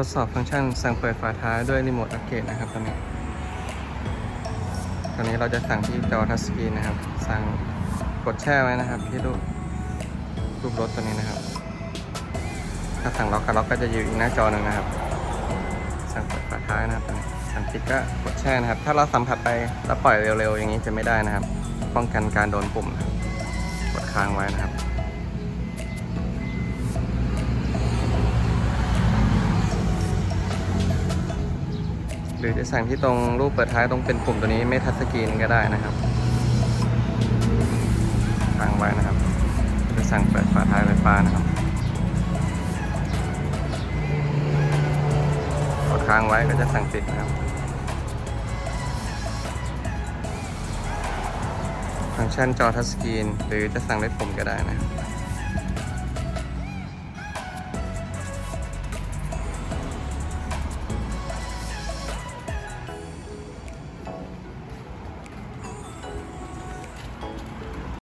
ทดสอบฟังก์ชันสั่งเปิดฝาท้ายด้วยรีโมทอัปเกรดนะครับตอนนี้ตอนนี้เราจะสั่งที่จอทัชสกรีนนะครับ สั่งกดแช่ไว้นะครับ ที่รูปรูปรถตัวนี้นะครับ ถ้าสั่งล็อกกับล็อกก็จะอยู่อีกหน้าจอหนึ่งนะครับ สั่งเปิดฝาท้ายนะครับตอนนี้สั่งปิดก็กดแช่นะครับ ถ้าเราสัมผัสไปแล้วปล่อยเร็วๆ อย่างนี้จะไม่ได้นะครับ ป้องกันการโดนปุ่มนะกดค้างไว้นะครับ หรือจะสั่งที่ตรงรูปเปิดท้ายตรงเป็นปุ่มตัวนี้ไม่ทัชสกรีนก็ได้นะครับค้างไว้นะครับ จะสั่งเปิดฝาท้ายไฟฟ้านะครับกดค้างไว้ก็จะสั่งปิดนะครับฟังก์ชันจอทัชสกรีนหรือจะสั่งด้วยปุ่มก็ได้นะครับ